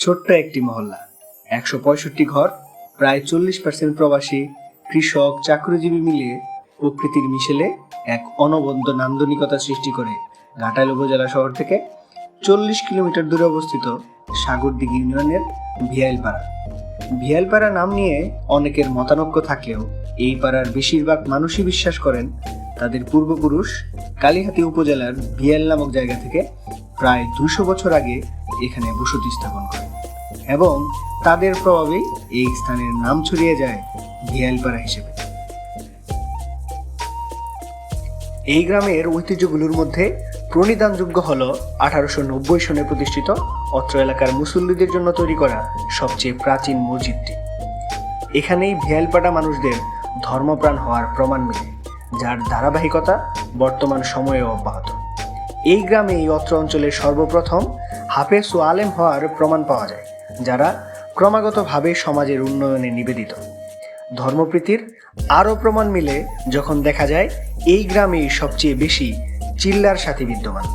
ছোট্ট একটি মহল্লা। একশো পঁয়ষট্টি ঘর, প্রায় চল্লিশ পার্সেন্ট প্রবাসী, কৃষক, চাকরিজীবী মিলিয়ে প্রকৃতির মিশেলে এক অনবদ্য নান্দনিকতা সৃষ্টি করে। ঘাটাইল উপজেলা শহর থেকে চল্লিশ কিলোমিটার দূরে অবস্থিত সাগরদিঘি ইউনিয়নের ভিয়াইলপাড়া। ভিয়াইলপাড়া নাম নিয়ে অনেকের মতানৈক্য থাকলেও এই পাড়ার বেশিরভাগ মানুষই বিশ্বাস করেন তাদের পূর্বপুরুষ কালীহাতি উপজেলার ভিয়াল নামক জায়গা থেকে প্রায় দুশো বছর আগে এখানে বসতি স্থাপন করে এবং তাদের প্রভাবেই এই স্থানের নাম ছড়িয়ে যায় ভিয়ালপাড়া হিসেবে। এই গ্রামের ঐতিহ্যগুলোর মধ্যে প্রণিধানযোগ্য হল আঠারোশো নব্বই সনে প্রতিষ্ঠিত অত্র এলাকার মুসল্লিদের জন্য তৈরি করা সবচেয়ে প্রাচীন মসজিদটি। এখানেই ভিয়ালপাটা মানুষদের ধর্মপ্রাণ হওয়ার প্রমাণ মিলে, যার ধারাবাহিকতা বর্তমান সময়েও অব্যাহত। এই গ্রামে এই অত্র অঞ্চলের সর্বপ্রথম হাফেজ ও আলেম হওয়ার প্রমাণ পাওয়া যায়, যারা ক্রমাগতভাবে সমাজের উন্নয়নে নিবেদিত। ধর্মপ্রীতির আরও প্রমাণ মিলে যখন দেখা যায়, এই গ্রামেই সবচেয়ে বেশি চিল্লার সাথে বিদ্যমান।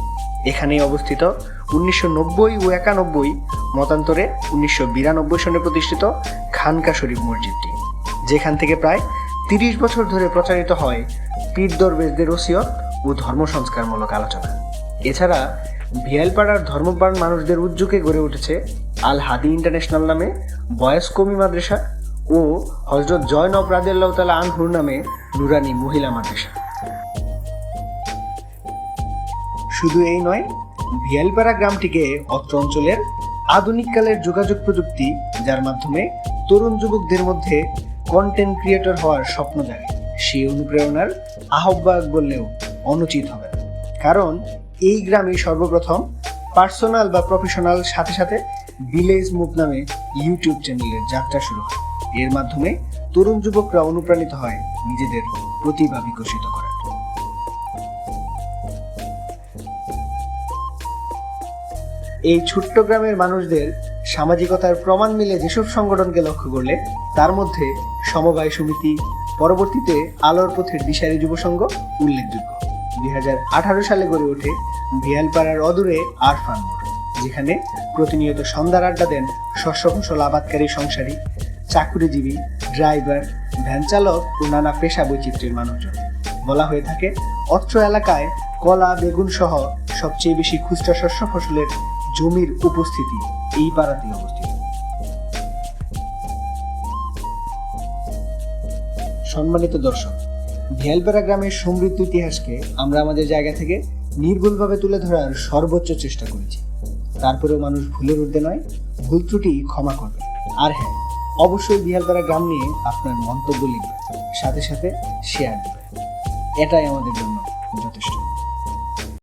এখানেই অবস্থিত উনিশশো নব্বই ও একানব্বই, মতান্তরে উনিশশো বিরানব্বই সনে প্রতিষ্ঠিত খানকা শরীফ মসজিদটি, যেখান থেকে প্রায় তিরিশ বছর ধরে প্রচারিত হয় পীর দরবেশদের ওসিয়ত ও ধর্ম সংস্কারমূলক আলোচনা। এছাড়া ভিয়ালপাড়ার ধর্মপ্রাণ মানুষদের উদ্যোগে গড়ে উঠেছে আল হাদি ইন্টারন্যাশনাল নামে বয়স কমি মাদ্রাসা ও হজরত জয়নব রাদিয়াল্লাহ তালা আনহুর নামে নুরানি মহিলা মাদ্রাসা। শুধু এই নয়, ভিয়ালপাড়া গ্রামটিকে অত্র অঞ্চলের আধুনিককালের যোগাযোগ প্রযুক্তি, যার মাধ্যমে তরুণ যুবকদের মধ্যে কন্টেন্ট ক্রিয়েটর হওয়ার স্বপ্ন জাগে। সেই অনুপ্রেরণার আহ্বায়ক বললেও অনুচিত হবে কারণ এই গ্রামে সর্বপ্রথম পার্সোনাল বা প্রফেশনাল সাথে সাথে ভিলেজ মুভ নামে ইউটিউব চ্যানেলের যাত্রা শুরু হয়। এর মাধ্যমে তরুণ যুবকরা অনুপ্রাণিত হয় নিজেদের প্রতিভা বিকশিত করার। এই ছোট্ট গ্রামের মানুষদের সামাজিকতার প্রমাণ মিলে যেসব সংগঠনকে লক্ষ্য করলে তার মধ্যে সমবায় সমিতি, পরবর্তীতে আলোর পথের দিশারি যুব সংঘ উল্লেখযোগ্য। দুই হাজার আঠারো সালে গড়ে ওঠে ভিয়ালপাড়ার অদূরে আরফান মোড়, যেখানে প্রতিনিয়ত সন্ধ্যার আড্ডা দেন শস্য ফসল আবাদকারী সংসারী, চাকুরিজীবী, ড্রাইভার, ভ্যান চালক ও নানা পেশা বৈচিত্র্যের মানুষজন। বলা হয়ে থাকে, অত্র এলাকায় কলা, বেগুন সহ সবচেয়ে বেশি খুচরা শস্য ফসলের জমির উপস্থিতি এই পাড়াতেই অবস্থিত। সম্মানিত দর্শক ভিয়ালপাড়া গ্রামের সমৃদ্ধ ইতিহাসকে আমরা আমাদের জায়গা থেকে নির্ভুলভাবে তুলে ধরার সর্বোচ্চ চেষ্টা করেছি। তারপরেও মানুষ ভুলের ঊর্ধ্বে নয়, ভুল ত্রুটি ক্ষমা করবে। আর হ্যাঁ অবশ্যই বিহালপাড়া গ্রাম নিয়ে আপনার মন্তব্য লিখবেন, সাথে সাথে শেয়ার দেবেন এটাই আমাদের জন্য যথেষ্ট।